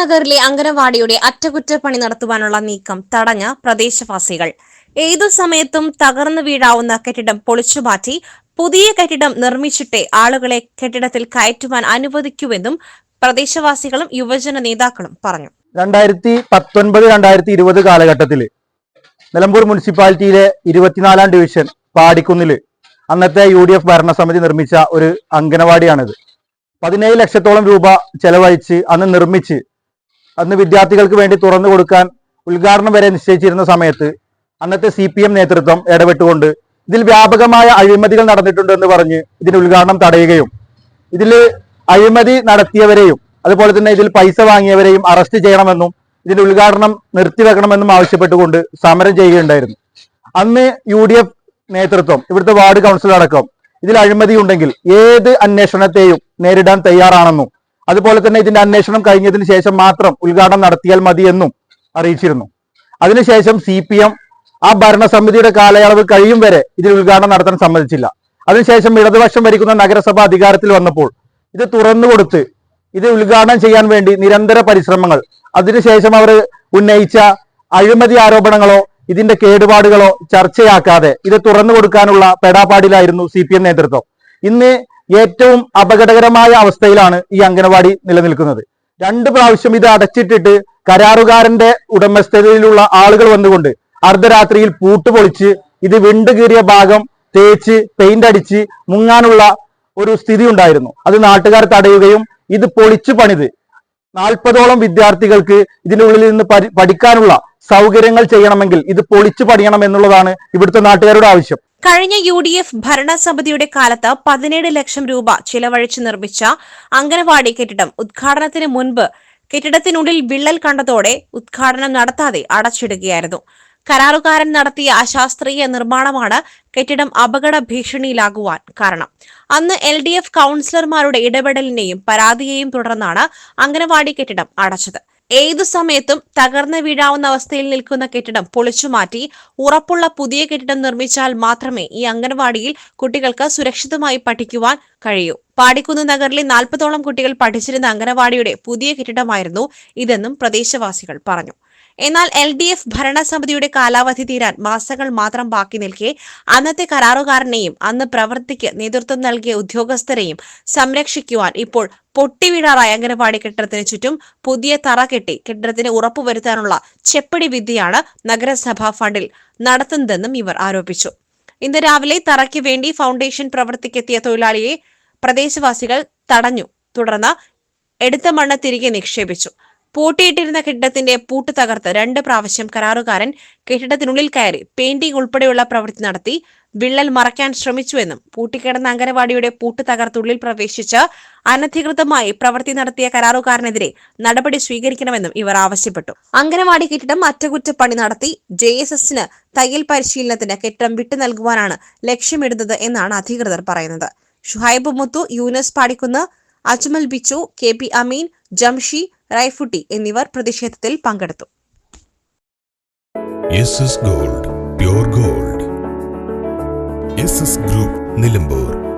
നഗറിലെ അങ്കനവാടിയുടെ അറ്റകുറ്റപ്പണി നടത്തുവാനുള്ള നീക്കം തടഞ്ഞ പ്രദേശവാസികൾ. ഏതു സമയത്തും തകർന്നു വീഴാവുന്ന കെട്ടിടം പൊളിച്ചുമാറ്റി പുതിയ കെട്ടിടം നിർമ്മിച്ചിട്ടേ ആളുകളെ കെട്ടിടത്തിൽ കയറ്റുവാൻ അനുവദിക്കൂവെന്നും പ്രദേശവാസികളും യുവജന നേതാക്കളും പറഞ്ഞു. രണ്ടായിരത്തി പത്തൊൻപത് രണ്ടായിരത്തി ഇരുപത് കാലഘട്ടത്തിൽ നിലമ്പൂർ മുനിസിപ്പാലിറ്റിയിലെ ഇരുപത്തിനാലാം ഡിവിഷൻ പാടിക്കുന്നിൽ അന്നത്തെ യു ഡി എഫ് ഭരണസമിതി നിർമ്മിച്ച ഒരു അംഗനവാടിയാണിത്. പതിനേഴ് ലക്ഷത്തോളം രൂപ ചെലവഴിച്ച് അന്ന് നിർമ്മിച്ച് അന്ന് വിദ്യാർത്ഥികൾക്ക് വേണ്ടി തുറന്നു കൊടുക്കാൻ ഉദ്ഘാടനം വരെ നിശ്ചയിച്ചിരുന്ന സമയത്ത് അന്നത്തെ സി പി എം നേതൃത്വം ഇടപെട്ടുകൊണ്ട് ഇതിൽ വ്യാപകമായ അഴിമതികൾ നടന്നിട്ടുണ്ട് എന്ന് പറഞ്ഞ് ഇതിന്റെ ഉദ്ഘാടനം തടയുകയും ഇതിൽ അഴിമതി നടത്തിയവരെയും അതുപോലെ തന്നെ ഇതിൽ പൈസ വാങ്ങിയവരെയും അറസ്റ്റ് ചെയ്യണമെന്നും ഇതിന്റെ ഉദ്ഘാടനം നിർത്തിവെക്കണമെന്നും ആവശ്യപ്പെട്ടുകൊണ്ട് സമരം ചെയ്യുകയുണ്ടായിരുന്നു. അന്ന് യു ഡി എഫ് നേതൃത്വം ഇവിടുത്തെ വാർഡ് കൗൺസിൽ അടക്കം ഇതിൽ അഴിമതി ഉണ്ടെങ്കിൽ ഏത് അന്വേഷണത്തെയും നേരിടാൻ തയ്യാറാണെന്നും അതുപോലെ തന്നെ ഇതിന്റെ അന്വേഷണം കഴിഞ്ഞതിന് ശേഷം മാത്രം ഉദ്ഘാടനം നടത്തിയാൽ എന്നും അറിയിച്ചിരുന്നു. അതിനുശേഷം സി പി എം ആ ഭരണസമിതിയുടെ കാലയളവ് കഴിയും വരെ ഇതിൽ ഉദ്ഘാടനം നടത്താൻ സമ്മതിച്ചില്ല. അതിനുശേഷം ഇടതുപക്ഷം ഭരിക്കുന്ന നഗരസഭ അധികാരത്തിൽ വന്നപ്പോൾ ഇത് തുറന്നുകൊടുത്ത് ഇത് ഉദ്ഘാടനം ചെയ്യാൻ വേണ്ടി നിരന്തര പരിശ്രമങ്ങൾ അതിനുശേഷം അവർ ഉന്നയിച്ച അഴിമതി ആരോപണങ്ങളോ ഇതിന്റെ കേടുപാടുകളോ ചർച്ചയാക്കാതെ ഇത് തുറന്നു കൊടുക്കാനുള്ള പെടാപ്പാടിലായിരുന്നു സി പി എം നേതൃത്വം. ഇന്ന് ഏറ്റവും അപകടകരമായ അവസ്ഥയിലാണ് ഈ അംഗനവാടി നിലനിൽക്കുന്നത്. രണ്ട് പ്രാവശ്യം ഇത് അടച്ചിട്ടിട്ട് കരാറുകാരന്റെ ഉടമസ്ഥതയിലുള്ള ആളുകൾ വന്നുകൊണ്ട് അർദ്ധരാത്രിയിൽ പൂട്ടുപൊളിച്ച് ഇത് വിണ്ടുകീറിയ ഭാഗം തേച്ച് പെയിന്റ് അടിച്ച് മുങ്ങാനുള്ള ഒരു സ്ഥിതി ഉണ്ടായിരുന്നു. അത് നാട്ടുകാർ തടയുകയും ഇത് പൊളിച്ചു പണിത്. നാൽപ്പതോളം വിദ്യാർത്ഥികൾക്ക് ഇതിനുള്ളിൽ നിന്ന് പഠിക്കാനുള്ള സൗകര്യങ്ങൾ ചെയ്യണമെങ്കിൽ ഇത് പൊളിച്ചു പണിയണം എന്നുള്ളതാണ് ഇവിടുത്തെ നാട്ടുകാരുടെ ആവശ്യം. കഴിഞ്ഞ യു ഡി എഫ് ഭരണസമിതിയുടെ കാലത്ത് പതിനേഴ് ലക്ഷം രൂപ ചിലവഴിച്ച് നിർമ്മിച്ച അംഗനവാടി കെട്ടിടം ഉദ്ഘാടനത്തിന് മുൻപ് കെട്ടിടത്തിനുള്ളിൽ വിള്ളൽ കണ്ടതോടെ ഉദ്ഘാടനം നടത്താതെ അടച്ചിടുകയായിരുന്നു. കരാറുകാരൻ നടത്തിയ അശാസ്ത്രീയ നിർമ്മാണമാണ് കെട്ടിടം അപകട ഭീഷണിയിലാകുവാൻ കാരണം. അന്ന് എൽ ഡി എഫ് കൌൺസിലർമാരുടെ ഇടപെടലിനെയും പരാതിയെയും തുടർന്നാണ് അംഗനവാടി കെട്ടിടം അടച്ചത്. ഏതു സമയത്തും തകർന്നു വീഴാവുന്ന അവസ്ഥയിൽ നിൽക്കുന്ന കെട്ടിടം പൊളിച്ചുമാറ്റി ഉറപ്പുള്ള പുതിയ കെട്ടിടം നിർമ്മിച്ചാൽ മാത്രമേ ഈ അംഗൻവാടിയിൽ കുട്ടികൾക്ക് സുരക്ഷിതമായി പഠിക്കുവാൻ കഴിയൂ. പാടിക്കുന്ന് നഗറിലെ നാൽപ്പതോളം കുട്ടികൾ പഠിച്ചിരുന്ന അംഗനവാടിയുടെ പുതിയ കെട്ടിടമായിരുന്നു ഇതെന്നും പ്രദേശവാസികൾ പറഞ്ഞു. എന്നാൽ എൽ ഡി എഫ് ഭരണസമിതിയുടെ കാലാവധി തീരാൻ മാസങ്ങൾ മാത്രം ബാക്കി നിൽക്കെ അന്നത്തെ കരാറുകാരനെയും അന്ന് പ്രവൃത്തിക്ക് നേതൃത്വം നൽകിയ ഉദ്യോഗസ്ഥരെയും സംരക്ഷിക്കുവാൻ ഇപ്പോൾ പൊട്ടിവീഴാറായ അംഗനവാടി കെട്ടിടത്തിന് ചുറ്റും പുതിയ തറ കെട്ടി കെട്ടിടത്തിന് ഉറപ്പുവരുത്താനുള്ള ചെപ്പടി വിദ്യയാണ് നഗരസഭാ ഫണ്ടിൽ നടത്തുന്നതെന്നും ഇവർ ആരോപിച്ചു. ഇന്ന് രാവിലെ തറയ്ക്ക് വേണ്ടി ഫൗണ്ടേഷൻ പ്രവർത്തിക്കെത്തിയ തൊഴിലാളിയെ പ്രദേശവാസികൾ തടഞ്ഞു. തുടർന്ന് എടുത്ത മണ്ണ് തിരികെ നിക്ഷേപിച്ചു. പൂട്ടിയിട്ടിരുന്ന കെട്ടിടത്തിന്റെ പൂട്ട് തകർത്ത് രണ്ട് പ്രാവശ്യം കരാറുകാരൻ കെട്ടിടത്തിനുള്ളിൽ കയറി പെയിന്റിംഗ് ഉൾപ്പെടെയുള്ള പ്രവൃത്തി നടത്തി വിള്ളൽ മറയ്ക്കാൻ ശ്രമിച്ചുവെന്നും പൂട്ടിക്കിടന്ന അംഗനവാടിയുടെ പൂട്ട് തകർത്തുള്ളിൽ പ്രവേശിച്ച് അനധികൃതമായി പ്രവൃത്തി നടത്തിയ കരാറുകാരനെതിരെ നടപടി സ്വീകരിക്കണമെന്നും ഇവർ ആവശ്യപ്പെട്ടു. അംഗനവാടി കെട്ടിടം അറ്റകുറ്റപ്പണി നടത്തി ജെ എസ് എസിന് തയ്യൽ പരിശീലനത്തിന് കെട്ടിടം വിട്ടു നൽകുവാനാണ് ലക്ഷ്യമിടുന്നത് എന്നാണ് അധികൃതർ പറയുന്നത്. ഷുഹൈബ് മുത്തു യൂനസ് പാടിക്കുന്ന് അജ്മൽ ബിച്ചു കെ പി അമീൻ ജംഷി റൈഫുട്ടി എന്നിവർ പ്രതിഷേധത്തിൽ പങ്കെടുത്തു. Gold gold. ഗ്രൂപ്പ് നിലമ്പൂർ.